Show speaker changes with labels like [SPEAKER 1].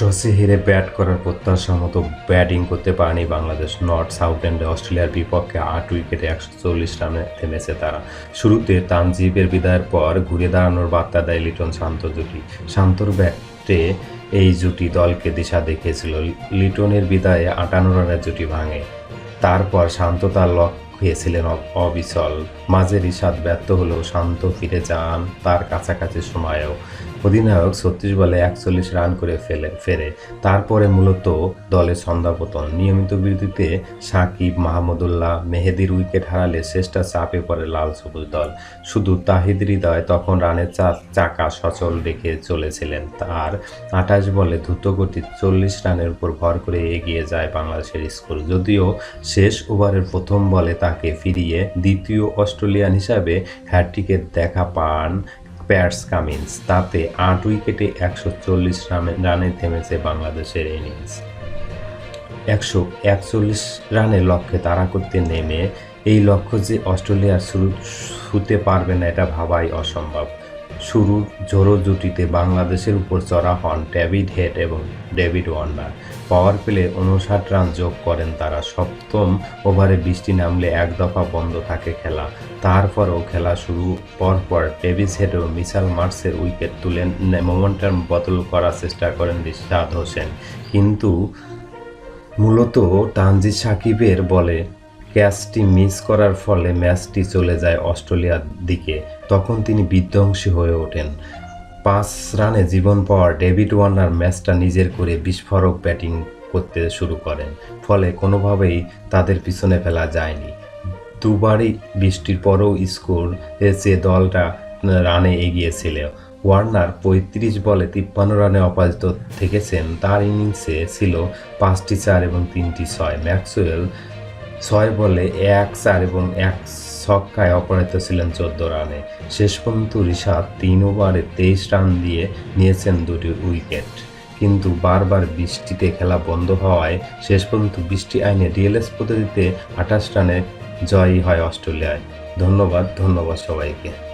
[SPEAKER 1] টসে হেরে ব্যাট করার প্রত্যাশা মতো ব্যাটিং করতে পারেনি বাংলাদেশ। নর্থ, সাউথ সাউথল্যান্ডে অস্ট্রেলিয়ার বিপক্ষে আট উইকেটে একশো চল্লিশ রানে থেমেছে তারা। শুরুতে তানজিবের বিদায়ের পর ঘুরে দাঁড়ানোর বার্তা দেয় লিটন শান্ত জুটি। শান্তর ব্যাটে এই জুটি দলকে দিশা দেখিয়েছিল। লিটনের বিদায়ে আটান্ন রানের জুটি ভাঙে। তারপর শান্ত তার লক্ষ্যে ছিলেন অ- অবিচল। মাঝে রিশাদ ব্যর্থ হলেও শান্ত ফিরে যান তার কাছাকাছি সময়েও। অধিনায়ক ছত্রিশ বলে একচল্লিশ রান করে ফেলে, ফেরে। তারপরে মূলত দলের ছন্দাপতন নিয়মিত বিরতিতে সাকিব মাহমুদুল্লাহ মেহেদির উইকেট হারালে শেষটা চাপে পড়ে লাল সবুজ দল। শুধু তাহিদ হৃদয় তখন রানের চাকা সচল রেখে চলেছিলেন। তার আঠাশ বলে দ্রুতগতির চল্লিশ রানের উপর ভর করে এগিয়ে যায় বাংলাদেশের স্কোর। যদিও শেষ ওভারের প্রথম বলে তাকে ফিরিয়ে দ্বিতীয় অস্ট্রেলিয়ান হিসাবে হ্যাট্রিকের দেখা পান প্যাটস কামিন্স। তাতে আট উইকেটে একশো চল্লিশ রানে থেমেছে বাংলাদেশের ইনিংস। একশো একচল্লিশ রানের লক্ষ্যে তাড়া করতে নেমে, এই লক্ষ্য যে অস্ট্রেলিয়ার শুরু ছুতে পারবে না, এটা ভাবাই অসম্ভব। শুরুর ঝোড়ো জুটিতে বাংলাদেশের উপর চড়া হন ডেভিড হেড এবং ডেভিড ওয়ার্নার। পাওয়ার প্লে উনষাট রান যোগ করেন তারা। সপ্তম ওভারে বৃষ্টি নামলে এক দফা বন্ধ থাকে খেলা। তারপরও খেলা শুরু পরপর ডেভিস হেড ও মিসাল মার্সের উইকেট তুলে মোমেন্টাম বদল করার চেষ্টা করেন রিশাদ হোসেন। কিন্তু মূলত তানজিদ সাকিবের বলে ক্যাচটি মিস করার ফলে ম্যাচটি চলে যায় অস্ট্রেলিয়ার দিকে। তখন তিনি বিধ্বংসী হয়ে ওঠেন। পাঁচ রানে জীবন পাওয়ার ডেভিড ওয়ার্নার ম্যাচটা নিজের করে বিস্ফোরক ব্যাটিং করতে শুরু করেন। ফলে কোনোভাবেই তাদের পিছনে ফেলা যায়নি। দুবারই বৃষ্টির পরও স্কোর যে দলটা রানে এগিয়েছিল। ওয়ার্নার পঁয়ত্রিশ বলে তিপ্পান্ন রানে অপরাজিত থেকেছেন। তার ইনিংসে ছিল পাঁচটি চার এবং তিনটি ছয়। ম্যাক্সওয়েল ছয় বলে এক চার এবং এক ছক্কায় অপরাজিত ছিলেন চোদ্দ রানে। শেষ পর্যন্ত ঋষাদ তিন ওভারে তেইশ রান দিয়ে নিয়েছেন দুটি উইকেট। কিন্তু বারবার বৃষ্টিতে খেলা বন্ধ হওয়ায় শেষ পর্যন্ত বৃষ্টি আইনে ডিএলএস পদ্ধতিতে আঠাশ রানে জয়ী হয় অস্ট্রেলিয়ায়। ধন্যবাদ ধন্যবাদ সবাইকে।